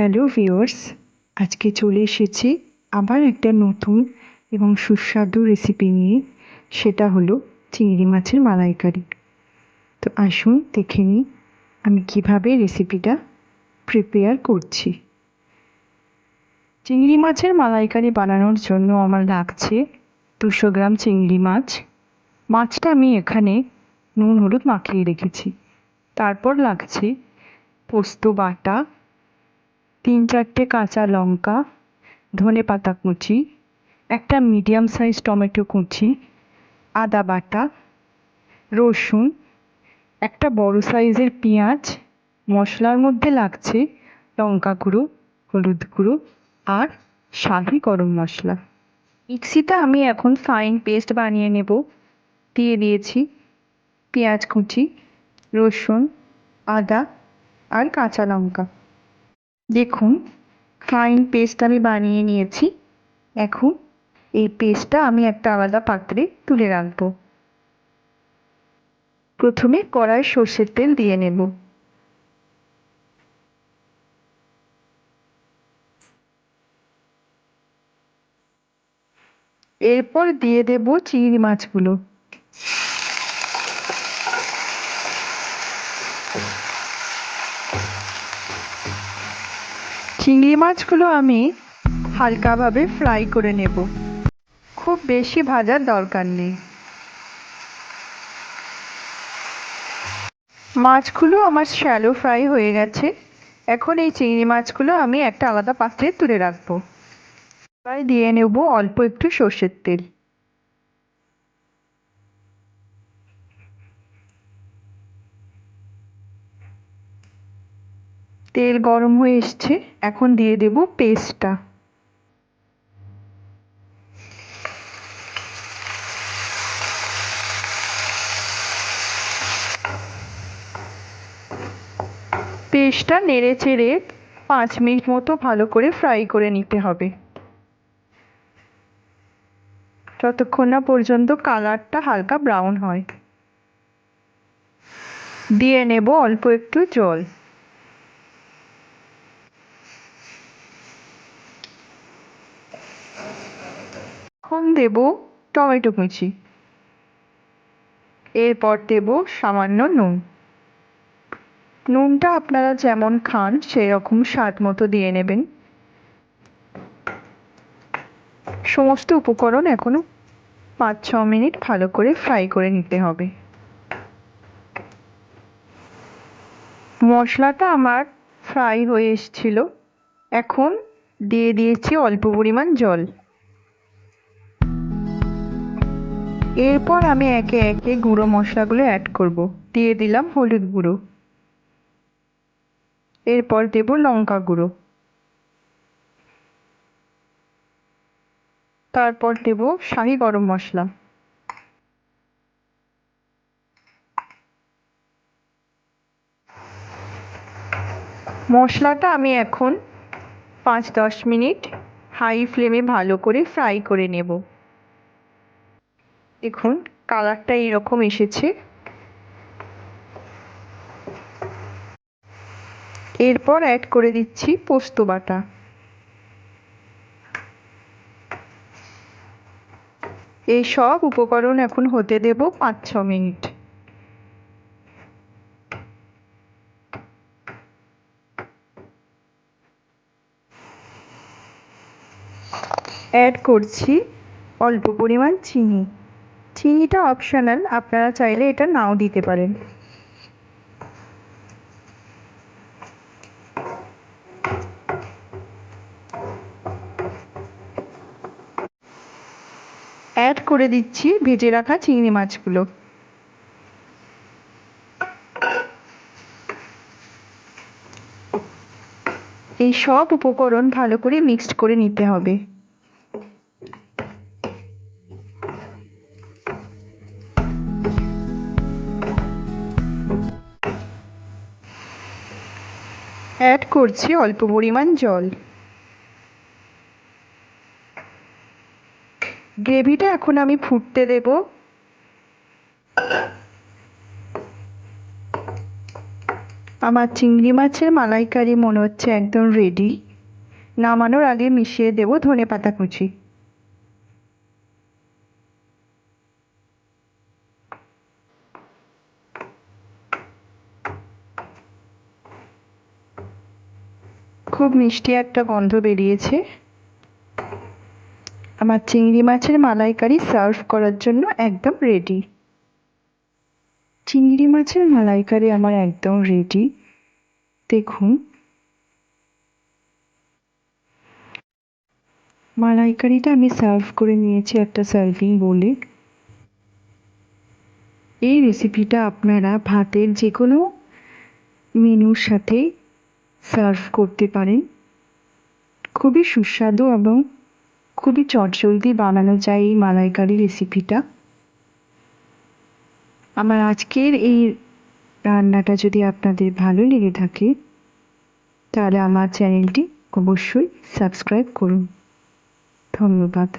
Hello viewers, আজকে চলে এসেছি আবার একটা নতুন এবং সুস্বাদু রেসিপি নিয়ে। সেটা হলো চিংড়ি মাছের মালাইকারি। তো আসুন দেখে নিই আমি কীভাবে রেসিপিটা প্রিপেয়ার করছি। চিংড়ি মাছের মালাইকারি বানানোর জন্য আমার লাগছে দুশো গ্রাম চিংড়ি মাছ। মাছটা আমি এখানে নুন হলুদ মাখিয়ে রেখেছি। তারপর লাগছে পোস্ত বাটা তিন চারটে কাঁচা লঙ্কা, ধনে পাতা কুচি, একটা মিডিয়াম সাইজ টমেটো কুচি, আদা বাটা, রসুন, একটা বড় সাইজের পেঁয়াজ, মশলার মধ্যে লাগছে লঙ্কা গুঁড়ো, হলুদ গুঁড়ো আর শাহি গরম মশলা। মিক্সিতে আমি এখন ফাইন পেস্ট বানিয়ে নেব। দিয়ে দিয়েছি পেঁয়াজ কুচি, রসুন, আদা আর কাঁচা লঙ্কা। দেখুন ফাইন পেস্ট আমি বানিয়ে নিয়েছি। এখন এই পেস্টটা আমি একটা আলাদা পাত্রে তুলে রাখব। প্রথমে কড়াই সর্ষের তেল দিয়ে নেব। এরপর দিয়ে দেব চিংড়ি মাছগুলো। চিংড়ি মাছগুলো আমি হালকাভাবে ফ্রাই করে নেব। খুব বেশি ভাজার দরকার নেই। মাছগুলো আমার শ্যালো ফ্রাই হয়ে গেছে। এখন এই চিংড়ি মাছগুলো আমি একটা আলাদা পাত্রে তুলে রাখব। এবার দিয়ে নেব অল্প একটু সর্ষের তেল। তেল গরম হয়ে এসছে, এখন দিয়ে দেব পেস্টটা পেস্টটা নেড়ে চেড়ে পাঁচ মিনিট মতো ভালো করে ফ্রাই করে নিতে হবে। যতক্ষণ না পর্যন্ত কালারটা হালকা ব্রাউন হয়। দিয়ে নেব অল্প একটু জল এখন দেব টমেটো কুচি। এরপর দেব সামান্য নুন। নুনটা আপনারা যেমন খান সেই রকম স্বাদ মতো দিয়ে নেবেন। সমস্ত উপকরণ এখনও পাঁচ, ছ মিনিট ভালো করে ফ্রাই করে নিতে হবে। মশলাটা আমার ফ্রাই হয়ে এসছিল। এখন দিয়ে দিয়েছি অল্প পরিমাণ জল। এরপর আমি একে একে গুঁড়ো মশলাগুলো অ্যাড করব। দিয়ে দিলাম হলুদ গুঁড়ো। এরপর দেব লঙ্কা গুঁড়ো। তারপর দেব শাহি গরম মশলা। মশলাটা আমি এখন পাঁচ দশ মিনিট হাই ফ্লেমে ভালো করে ফ্রাই করে নেব। দেখুন, কালারটা এরকম এসেছে। এরপর অ্যাড করে দিচ্ছি পোস্ত বাটা। এই সব উপকরণ এখন হতে দেব পাঁচ ছ মিনিট। অ্যাড করছি অল্প পরিমাণ চিনি। চিনিটা অপশনাল আপনারা চাইলে এটা নাও দিতে পারেন। অ্যাড করে দিচ্ছি ভেজে রাখা চিংড়ি মাছগুলো। এই সব উপকরণ ভালো করে মিক্সড করে নিতে হবে। অ্যাড করছি অল্প পরিমাণ জল। গ্রেভিটা এখন আমি ফুটতে দেব। আমার চিংড়ি মাছের মালাইকারি মনে হচ্ছে একদম রেডি নামানোর আগে মিশিয়ে দেব ধনে পাতা কুচি। খুব মিষ্টি একটা গন্ধ বেরিয়েছে। আমার চিংড়ি মাছের মালাইকারি সার্ভ করার জন্য একদম রেডি চিংড়ি মাছের মালাইকারি আমার একদম রেডি দেখুন। মালাইকারিটা আমি সার্ভ করে নিয়েছি একটা সার্ভিং বলে এই রেসিপিটা আপনারা ভাতের যে কোনো মেনুর সাথে সার্ভ করতে পারেন খুবই সুস্বাদু এবং খুবই চটজলদি বানানো যায় এই মালাইকারি রেসিপিটা আমার আজকের এই রান্নাটা যদি আপনাদের ভালো লেগে থাকে, তাহলে আমার চ্যানেলটি অবশ্যই সাবস্ক্রাইব করুন। ধন্যবাদ।